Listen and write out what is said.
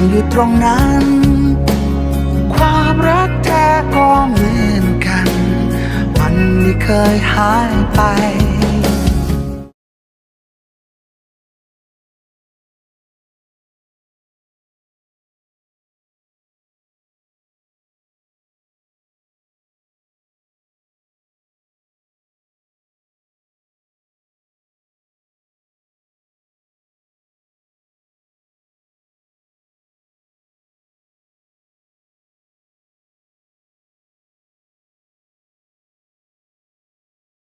ยังอยู่ตรงนั้น ความรักแท้ก็เหมือนกัน วันนี้เคยหายไป